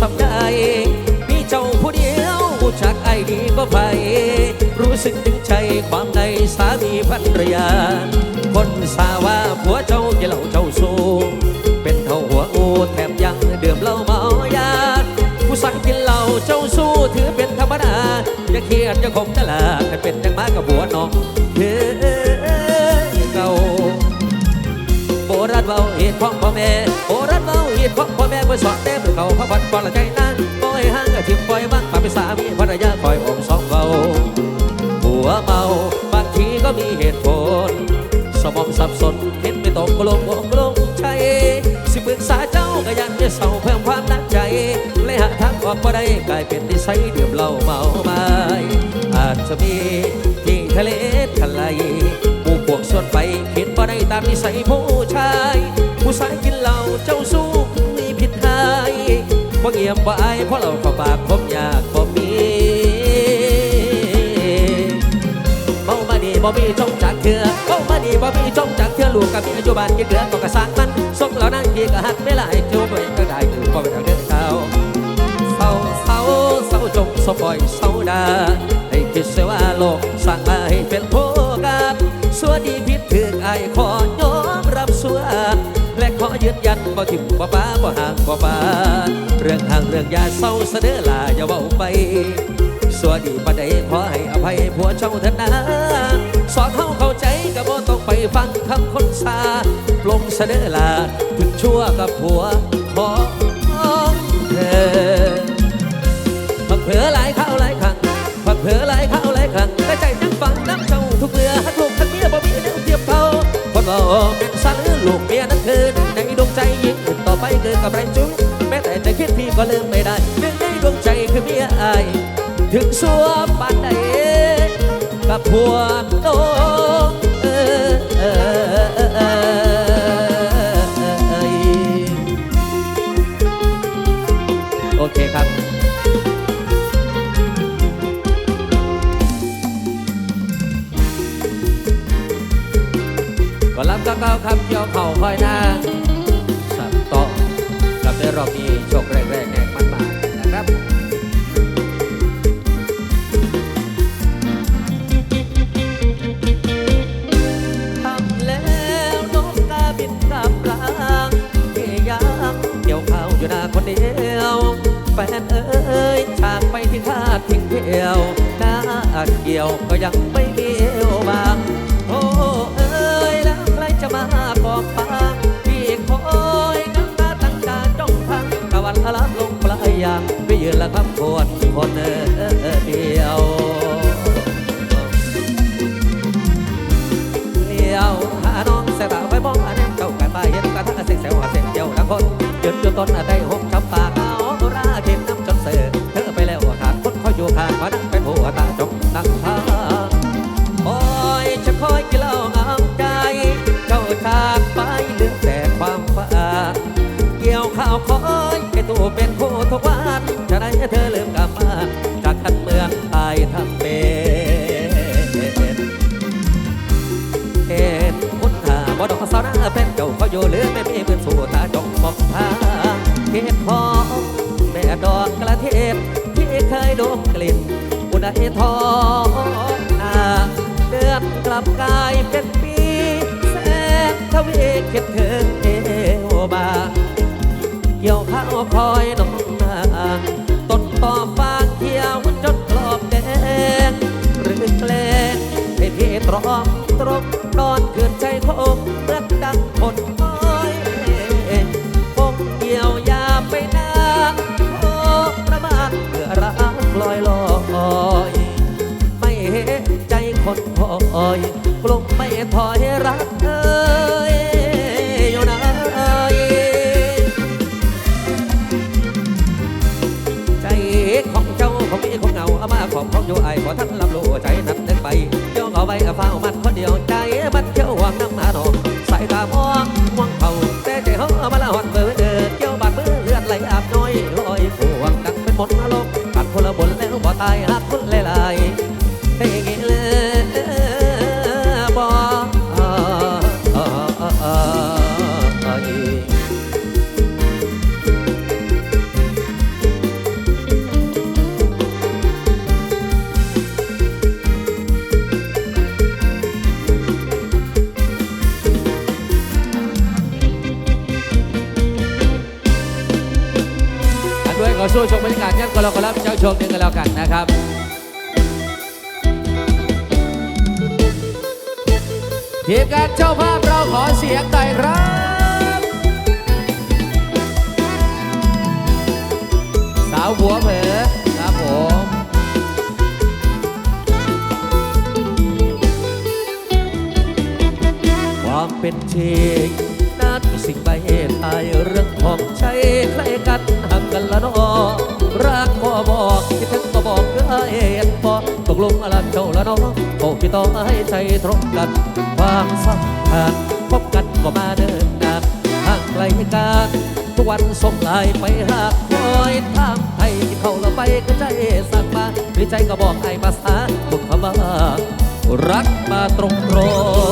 สำใจมีเจ้าผู้เดียวจักไอดีก็ไปรู้สึกถึงใจความในสามีภรรยา คนสาว่าผัวเจ้ากินเหล้าเจ้าสูงเป็นเท่าหัวงูแถมยังดื่มเหล้าเมายาผู้สั่งกินเหล้าเจ้าสู้ถือเป็นธรรมดาอย่าเครียดอย่าขมจะลาให้เป็นจังมากับหัวน้องเฮ้เก่าโบราณเบาเหตุของพ่อแม่ โบราณเบาเหตุขอพ่อแม่เมื่สอนแต้มเขาพระพันก่อนละใจนั้นปล่อยห่างกับทิมปล่อยบ้างมาเป็นสามีภรรยาคอยอมสองเบาหัวเมาบางทีก็มีเหตุผล สมองสับสนเห็นไม่ตรงก็ลงอกลงใจสิปรึกษาเจ้าก็ยันจะเศร้าเพิ่มความนักใจเลยหาทางออกก็ได้กลายเป็นนิสัยดื่มเหล้าเมาไม้อาจจะมีที่ทะเลทลายหมู่พวกส่วนไปคิดบ่ได้ตามนิสัยผู้ ยบบ่อายเพราะเราเข้าปากผมอยากบ่มีเมามาดีบ่มีจงจากเถื่อเมามาดีบ่มีจงจากเถื่อลูกกับมียอยู่บ้านกินเดือก็กระสางมันส่งเหล่านั้นกี่ก็หักไม่หลายจูบก็ได้คือบ่เป็นทางเดินเท้าเศร้าเศร้าเศร้าจงสบอยเศร้าดาให้คิดเสียว่าโลกสร้างมาให้เป็นโพกันสัวดีผิดถึงไอขอยอมรับสัวและขอยืนยันบ่ทิมบ่ป้าบ่ห่างบ่ปา เรื่องห่างเรื่องยาเศร้าเสนอลาอย่าเว้าไปสวัสดีประเดขอให้อภัยผัวเจ้าเถิดนะสอนเขาเข้าใจก็บ่ต้องไปฟังคำคนซาปลงเสนอลาถึงชั่วกับผัวของเธอพักเผลอหลายข้าวหลายครั้งพักเผลอหลายข้าวหลายครั้งแต่ใจยังฟังน้ำเจ้าทุกเรือฮักลูกฮักเมียบ่มีแนวเทียบเขาคนบ่เป็นสันลูกเมียนั้นคืนในดวงใจยิ่งต่อไปเกิดกับไรจุ้งจะ คิดพี่ก็ลืมไม่ได้หนึ่งในดวงใจคือเมียอาย ถึงสัวปานใดกับพวกโตเออเออเออเออโอเคครับก็รับก็เก้าคำเกี่ยวเข่าคอยนาสับต่อกับใน รอบนี้โชคแรกๆแห่มันมานะครับทำแล้วนกกาบินกลับรางเที่ยังเกี่ยวข้าวอยู่หน้าคนเดียวแฟนเอ้ยฉากไปที่คาดทิ้งเที่ยวหน้าเกี่ยวก็ยังไม่ หยุดอยู่ต้ เห็ดหอมแม่ดอกกระเทศที่เคยดมกลิ่นอุณหทองนาเดือนกลับกลายเป็นปีแสนทวีคิดถึงเอวบาเกี่ยวข้าวคอยน้องนาต้นต่อฟางเขียวจนกรอบแดงหรือแกล้งให้พี่ตรอมตรมนอนเกินใจคมเมื่อดังคนอ้อยคงเกี่ยว ดคอยกลุ่มไม่ถอยรักเอยอยู่ไหนใจของเจ้าของมีของเงาเอามาของของอยู่ไอ้ขอท่านรับรู้ใจนับนึกไปย่องเอาไว้เฝ้ามันคนเดียวใจมันเทีมงานเจ้าภาพเราขอเสียงหน่อยครับสาวหัวเผลอครับผมความเป็นจริงนั้นสิ่งใบตายเรื่องของใช้ใครกันหักกันละนอรักก็บอกคิดถึงก็บอกเอ้ยพอก ลงอลันเจ้าละน้องโอ้พี่ต้องให้ใจตรงกันความสัมพันธ์พบกันก็มาเดินนานห่างไกลกันทุกวันส่งไลน์ไปหาคอยทามไทยที่เขาละไปก็ใจสั่งมาในใจก็บอกไอ้ภาษาบุกคำว่ารักมาตรงตรง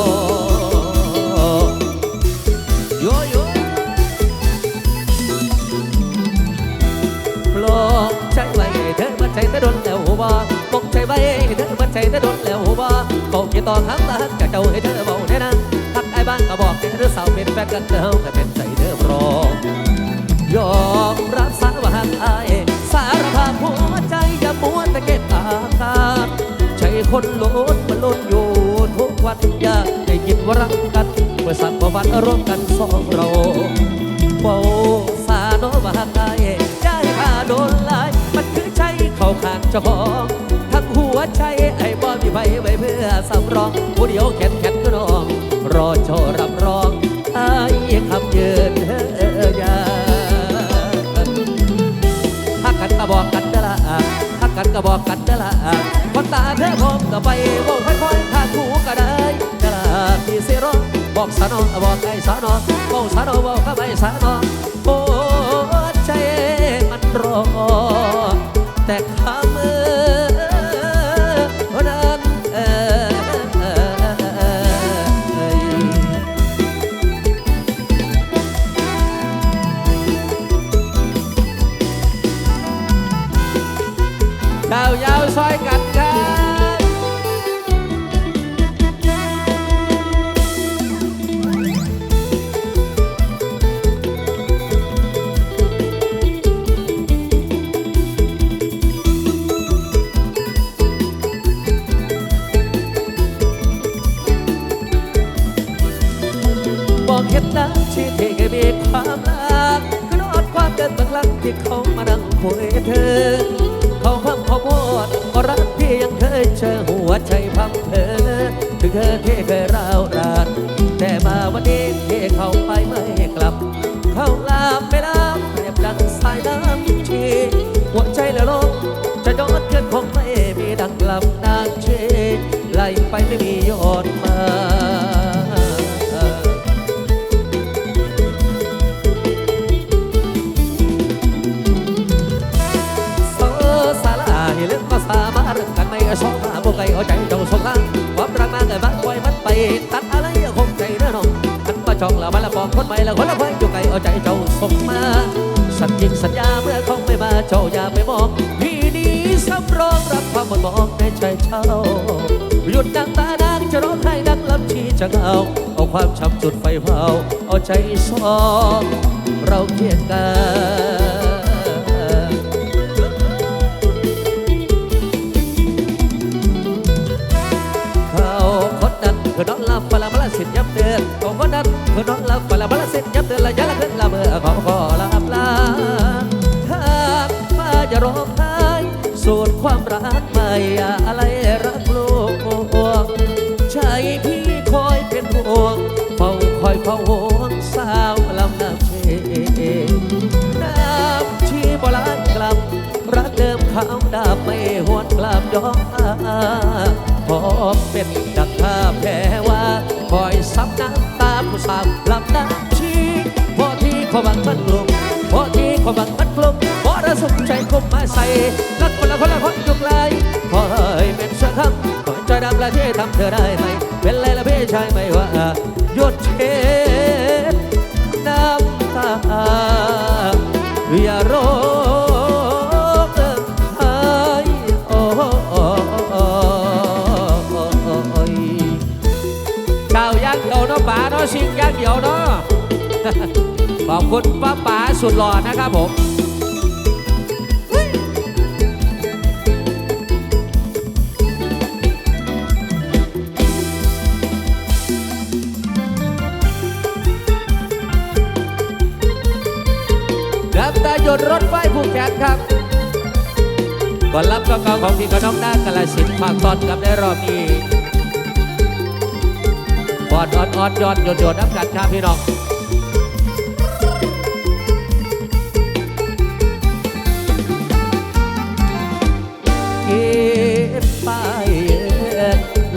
ใจแต่โดนแล้วบ่บอกอย่ต่อคำว่าฮักกับเจ้าให้เธอเบาได้นะฮักไอ้บ้านก็บอกให้เธอสาวเป็นแฟนกันเดิมแต่เป็นใจเดิมรอยอมรับสารว่าฮักไอ้ายสารภาพหัวใจอย่ามัวแต่เก็บอาการใช่คนโลดมันโลดอยู่ทุกวันอยากได้ยินว่ารักกันเมื่อสักวันร่วมกันสองเราเบาสาโนว่าไกลได้ค่าโดนลายมันคือใจเข้าขางเจ้าของ ไว้ไว้เพื่อสำรองผู้เดียวแขนแขนก็นอง รอโชรับรองไอ้คำยืนเฮยาฮักกันก็บอกกันเด้อละฮักกันก็บอกกันเด้อละคนตาเธอผมก็ไปบอกค่อยๆทางหูก็ได้เด้อละพี่สิรอบอกสานอบอกไอ้สานอบอกสานอบอกกับไอ้สานอโอ้ใจมันรอแต่คำ หัวใจพังเธอถึงเธอที่เคยร้าวรา จองล้วมาละบอกคนใหม่ละคนละไว้อยู่ไกลเอาใจเจ้าส่งมา สัญญิงสัญญาเมื่อเขาไม่มาเจ้าอย่าไปมองพี่นี้สำรองรับความหมดมองในใจเจ้าหยุดดังตาดังจะร้องไห้ดังลำชีจะเอาเอาความช้ำจุดไฟเผาเอาใจสองเราเคียงกัน คนน้อน้องลาฟลาบลาเสิทธิ์ยับเตือนระยะละขึ้นละเมื่อเขาขอลาบลาหากมาจะร้องไห้สูตรความรักไม่อะไรรักลูกใจพี่คอยเป็นห่วงเฝ้าคอยเฝ้าห่วงสาวลำน้ำเชน้ำชีบลานกลับรักเดิมขาวดาบไม่หวนกลับย้อนมาพอเป็น มันกลุ่มพอที่ขบังมันกลุ่มพอระสมใจคมมาใส่รักคนละคนละคนยู่ไกลพอให้เป็นเสื้อคำขอใจดำและที่ทำเธอได้ไหม เป็นไรละพี่ชายไม่ว่าหยดเช็ดน้ำตาอย่าร้องไห้โอยเจ้ายังเดียวเนาะป๋าเนาะชิงยังเดียวเนาะ ขอบคุณป้าป๋าสุดหล่อนะครับผมรับตาหยดรถไฟผู้แขนครับก่อนรับกองของพี่กน้องหน้ากละสินภากตอนกับได้รอบนี้ปอดอ่อดออนยอดหยดหยดน้ำกันครับพี่น้อง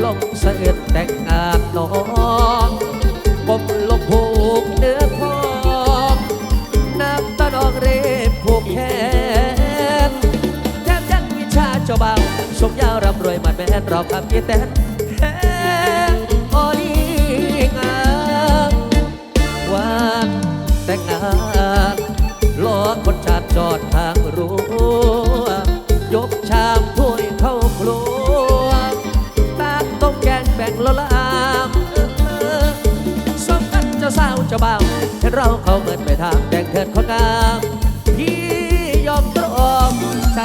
ลงเสด็จแต่งงานน้องผมลงผูกเนื้อทองน้ำตาดองเรบผูกแขนแทบยังวิชาเจ้าบ่าวสมยาวร่ำรวยมันแม่นเราคำยีแต เราเขาเงินไปทางแต่งเถิดคนงามพี่ยอมตรอมใจ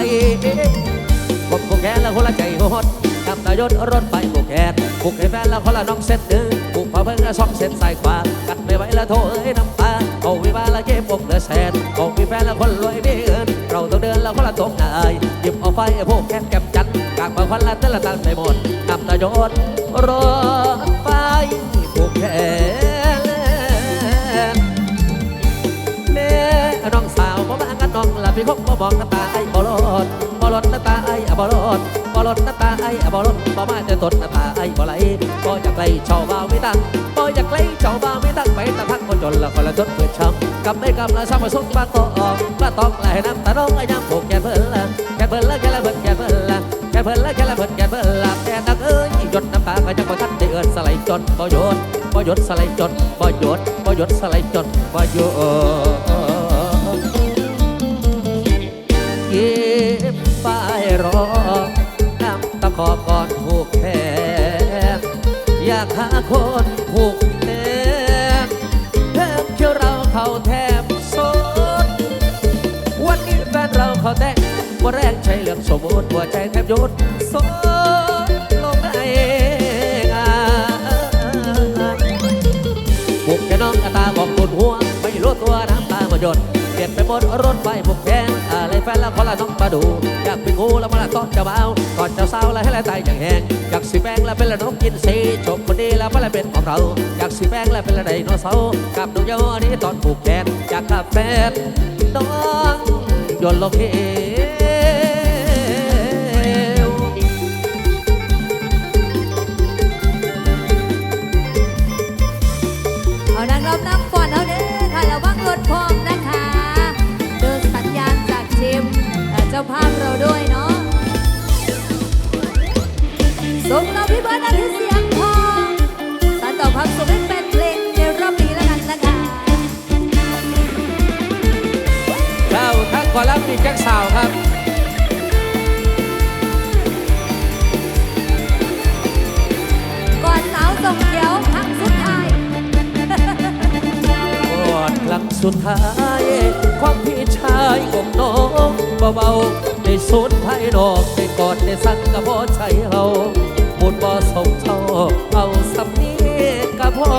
ผมผูกแขนแล้วคนละใจโหดนำตายศรถไฟผูกแขนผูกให้แฟนแล้วคนละน้องเส้นหนึ่งผูกผ้าเพิ่งละสองเส้นสายขวากัดไม่ไหวละโทเอ้ยน้ำตาเอาวิบาละเก็บปกเหลือแสนเอามีแฟนแล้วคนรวยไม่เงินเราต้องเดินแล้วคนละตกนายหยิบเอาไฟผูกแขนแก้มจันกางบางคนละเต้นละตันไปหมดนำตายศรถไฟ น้องสาวบ่มางันน้องละพี่คงบ่บอกน้ำตาไอ้บ่รอดบ่รอดน้ำตาไอ้บ่รอดบ่รอดน้ำตาไอ้บ่รอดบ่มาจะตดน้ำตาไอ้บ่ไหลบ่อยากไล่เจ้าบ่าวไม่ตั้งบ่อยากไล่เจ้าบ่าวไม่ตั้งไปต่พักคนจนละคนละจนเปิดช่องกำไม่กำละซ้ำมาสุกบ้าตอกบ้าตอกไหลน้ำตาน้องไอ้ยังผูกแกนเพิ่นละแกนเพิ่นละแกนละเพิ่นแกนเพิ่นละแกนเพิ่นละแกนละเพิ่นแกนเพิ่นละแกนนักเอ้ยหยดน้ำตาก็ยังบ่ทันได้เอิ้นสไลด์จนบ่หยดบ่หยดสไลด์จนบ่หยดบ่หยดสไลด์จนบ่หยด เก็บป้ายรอน้ำตะขอก่อนผูกแขนอยากหาคนผูกแขนแทบเคียวเราเขาแทบสดวันนี้แฟนเราเขาแต่งว่าแรกใช้เรื่องสมมติหัวใจแทบยุดสดลงได้งานผูกแค่น้องกระตาบอกปวดหัวไม่รู้ตัวน้ำตามาหยด ลี่ยนไปหมดรถไฟผูกแขนอะไรแฟนแล้วคนละน้องมาดู อยากเป็นงูแล้วมาละต้อนเจ้าบ่าวก่อนเจ้าสาวแล้วให้ละตายอย่างแหงอยากสีแป้งแล้วเป็นละนกกินสีจบคนดีแล้วมาละเป็นของเรา อยากสีแป้งแล้วเป็นละไดโนเสาร์กับดวงยาวอันนี้ตอนผูกแขนอยากกับแฟนน้องยนต์ลงเหว พี่เบิร์ดอาทิตย์เสียงทองสานต่อความสุขให้เป็นเพลงในรอบนี้แล้วกันนะคะเจ้าทั้งขอรับมีแจ็คสาวครับ ก่อนสาวส่งเขียวพักสุดท้ายกอดครั้งสุดท้าย ความพี่ชายของน้องเบาๆได้สูญภายนอกได้กอดได้สั่งกับพ่อใจเฮา บุญบ่สมเท่าเอาสำนีกะพอ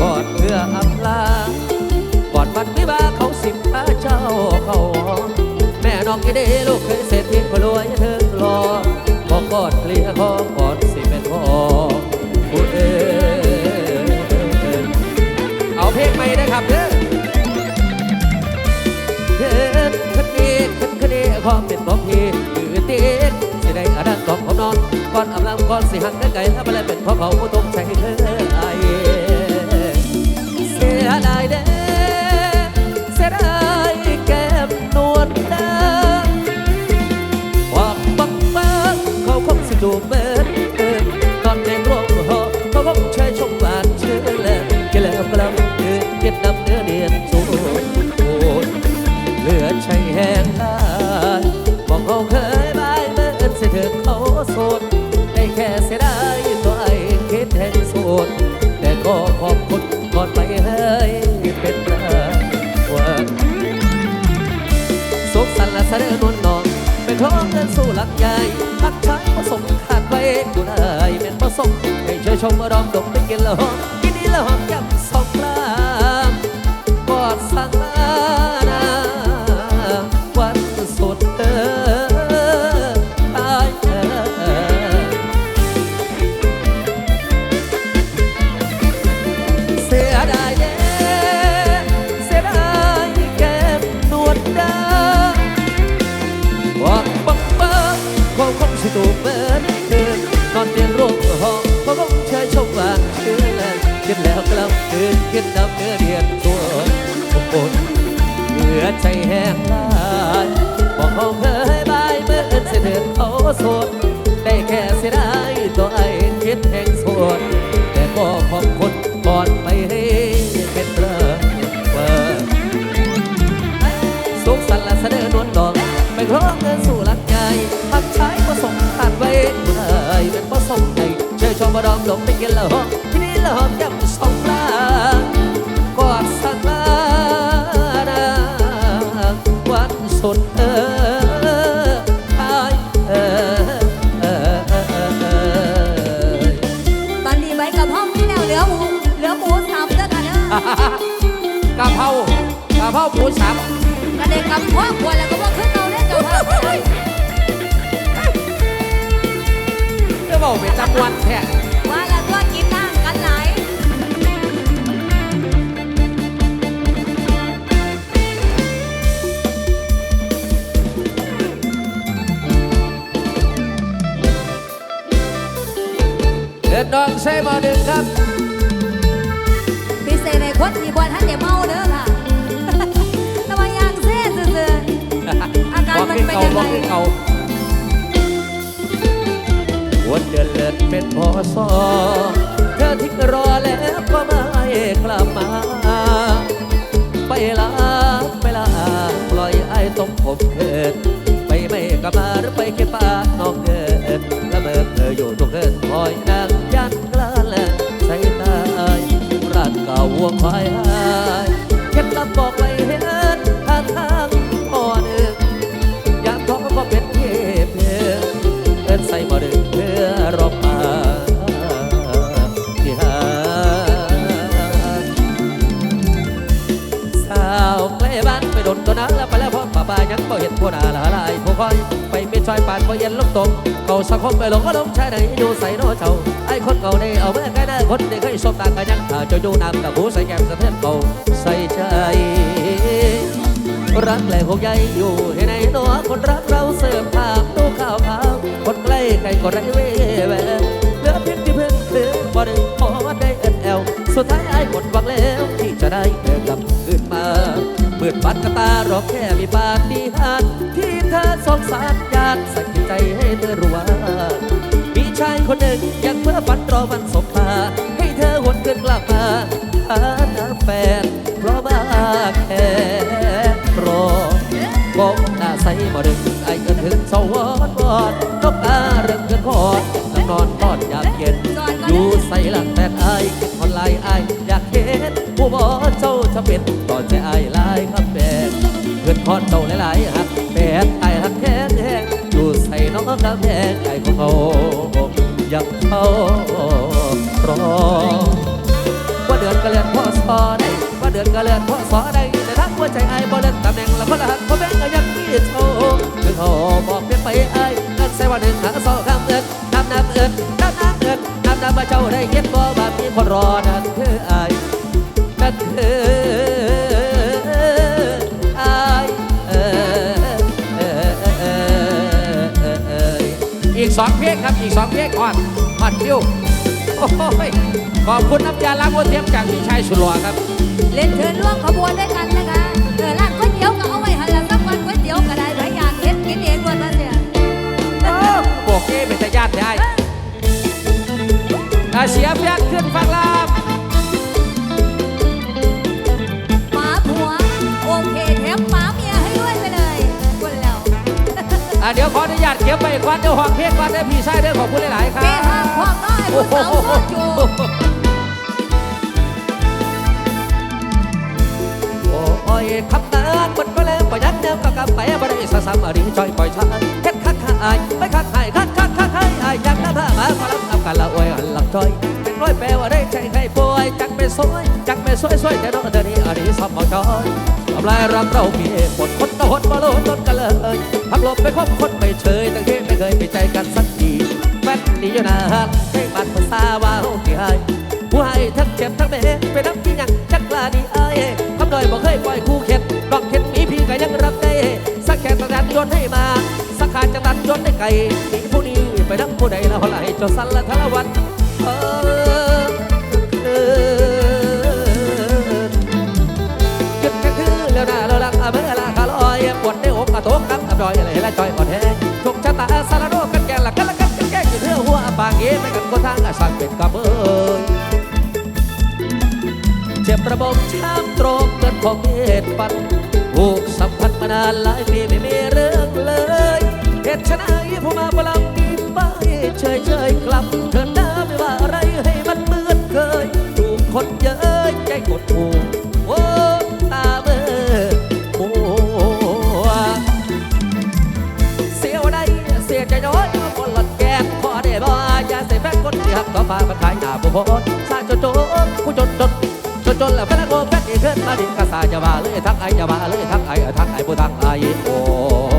กอดเพื่ออำลากอดวันวิวาเขาสิบพาเจ้าเขาหอแม่น้องกี่เดลูกเคยเสร็จพิษพรวยเธอรอบอกกอดเคลียร์คอ ก่อนอำลำก่อนสิหักได้ไก่ถ้าไม่ได้เป็นเพราะเขาต้องใช้เธอไอเสียดายเด้อเสียดายแก้มนวลดางความบังเบิญเขาคงสิจูบเบิดเบิดตอนในร่วงหอเขาคงใช้ชมหวานชื่อแลกินแล้วกลับเดือเก็บน้ำเนื้อเดียนสูดเหลือใช้แห้งลายบอกเขาเคยบายเมื่อสิเธอเขาโสด ดแต่ก็ขอบคุณก่อนไปให้เป็นรางวัลสุขสันต์และเสนอนวลนองเป็นท้องเดินสู่หลักใหญ่พักชายผสมขาดไว้กูได้เป็นผสมให้ช่วยชมรองดมได้กินละห้อมกินดีละห้อม แลคิดแล้วกลับคืนคิดนับเนื้อเดียนตัวผมปนเหลือใจแห้งลายบอกเขาเคยบายเมื่อเอินเสด็จเขาโสดได้แค่เสียดายตัวไอ้คิดแห่งโสดแต่ก็ขอบคุณก่อนไปให้เป็นเรื่องว่าสุขสันต์และเสนอนวลดอกไปครองเงินสู่หลักใหญ่พักใช้ผสมขาดไว้ผู้ใดเป็นผสมใหญ่เชื่อชมบดอมลงไปกินละหอม กระเด็กกับพ่อขวดแล้วก็ว่าขึ้นเอาเด้อกับพ่อขวดเพื่อบอกเป็นจำนวนแท้ว่าแล้วตัวกินน้ำกันหลายเดินดองใส่หมอหนึ่งครับ พิเศษในคนที่บวชท่านเดี๋ยวเมาเด้อ ให้เป็นเก่าบอกไงให้เก่าวันเดือนเลือนเป็นพอสอเธอทิ้งรอแล้วก็ไม่กลับมา ไปลาไปลาปล่อยไอ้ต้มผมเกิดไปไม่กลับมาหรือไปแค่ปาน้องเกิดละเมอเธออยู่ทุกเกินคอยนางยันกล้าแลใช้ตายรักเก่าวัวควาย บ่เย็นลงตกเขาสังคมไปหลงก็ลงชายไหนอยู่ใส่โนเจ้าไอ้คนเก่าได้เอาเมื่อไกลหน้คนได้เคยสบตากันยังถ้าเจ้าอยู่นำกับหูใส่แก้มสะเทือนเก่าใส่ใจรักแหลกหกใหญ่อยู่ให้ในหนัวคนรักเราเสิร์ฟภาพตู้ข้าวขาวคนใกล้ใครก็ไรเว่แหวเหลือเพียงที่เพิ่งเธอบ่ได้พอได้เอ็นแอลสุดท้ายไอ้หมดหวังแล้วที่จะได้เธอกลับคืนมา เปิดบัตรกระตารอแค่มีปาฏิหาริย์ที่เธอสงสารญาติสักใจให้เธอรู้ว่ามีชายคนหนึ่งยังเพื่อฝันรอวันสบตาให้เธอหวนคืนกลับมาหาหน้าแฟนเพราะมาแค่รอบอกหน้าใสบ่ดึงไอ้เกินถึงสวรรค์วอดนกตาเรื่องเกินคอดนั่งนอนทอดยากเย็นอยู่ใส่หลังแต่ไอ้คนลายไอ้ ผู้บ่เจ้าจะเป็นต่อใจไอ้ลายครับแฟนเกินคอนเจ้าหลายๆหักแฟนไอ้หักแค้นแห้งอยู่ใส่น้องกำแพงไอ้ของเขาอยากเขารอว่าเดือนก็เลือนพ่อสอได้ว่าเดือนก็เลือนพ่อสอได้แต่ทักหัวใจไอ้บ่เลือนตำแหน่งละคนละหักเพราแม่งก็ยังมีโชว์ถึงเขาบอกเปลี่ยนไปไอ้นั่นใส่ว่าหนึ่งหาสองคำเอินน้ำน้ำเอินน้ำน้ำเอินน้ำน้ำมาเจ้าได้เก็บบ่บามีคนรอนั่นคือไอ้ สองเพลงครับ อีกสองเพลงก่อนฮอดคิวโอ้ยขอบคุณน้ำยาล้างหัวเทียมจากพี่ชายสุดหล่อครับ เล่นเทินร่วมขบวนด้วยกันนะคะเออร้านก๋วยเตี๋ยวก็เอาไว้หันหลังสักวันก๋วยเตี๋ยวก็ได้หลายอย่างเฮ็ดกินเองด้วยนะเนี่ยโบกเก้เป็นตาญาติได้อาเสียเพียงขึ้นฟังลาบหมาผัวโอเคแถมหมาเมียให้ด้วยไปเลยคนแล้วอะเดี๋ยวขออนุญาตเก็บไปก่อนเดี๋ยวหองเพลงก่อนเด้พี่ชายเด้อขอบคุณหลาย ๆ ครับเป้ทางพร้อมน้อยผู้สาวโซจูโอ้ยขับตาบนก็แล้วปยันเดิมก็กำไปบ่ได้สสามอดีจอยปล่อยชายเฮ็ดคักข้าอายไม่คักหายคักคักคักให้อายอยากน้ำผ้ามาขอรับเอากันละอวยหันหลังจอยเป็นร้อยแปลว่าได้ใจใครป่วยจักไม่สวยจักไม่สวยสวยแต่น้องเดี๋ยวนี้อดีสอบบ่จอยทำลายรักเรามีเหตุผลคนตะหดบ่โลดต้นกันเลย ทำลบไปคบคนไม่เชยตั้งที่ไม่เคยไปใจกันสักทีแฟนดีอยู่นานให้บัดภาษาว่าเฮาที่ให้ผู้ให้ทั้งเจ็บทั้งเบ็ดเป็นน้ำกินยังจักลาดีเอ้ยคำดอยบอกเคยปล่อยคู่เข็ดดอกเข็ดมีพี่ก็ยังรับได้ สักแค่ตัดยนต์ให้มาสักขาดจะตัดยนต์ให้ไกลมีผู้นี้ไปนับผู้ใดแล้วไหลจนสันละทละวัน ระโตกกับอับดอยอะไรละจอยอ่อนแห้งทุกชะตาสารโนกันแกละกันละกันแก่อยู่เทื่อหัวปากเอ๋ไม่กันคนทางอาสั่งเป็นกระเบยเจ็บระบบช้ำตรงเกินของเหตุปันผูกสัมพันธ์มานานหลายปีไม่มีเรื่องเลยเหตุชนะผู้มาประลำดีไปเฉยเฉยกลับเธอหน้าไม่ว่าอะไรให้มันเหมือนเคยถูกคนเย้ยใจกดถูก ที่หักก็พามันขายหน้าบุพนสร้างจนจนกูจนจนจนจนแล้วแฟนโกแฟนอีกขึ้นมาดิกระสาจะมาเลยทักไอจะมาเลยทักไอทักไอผู้ทักไอโอ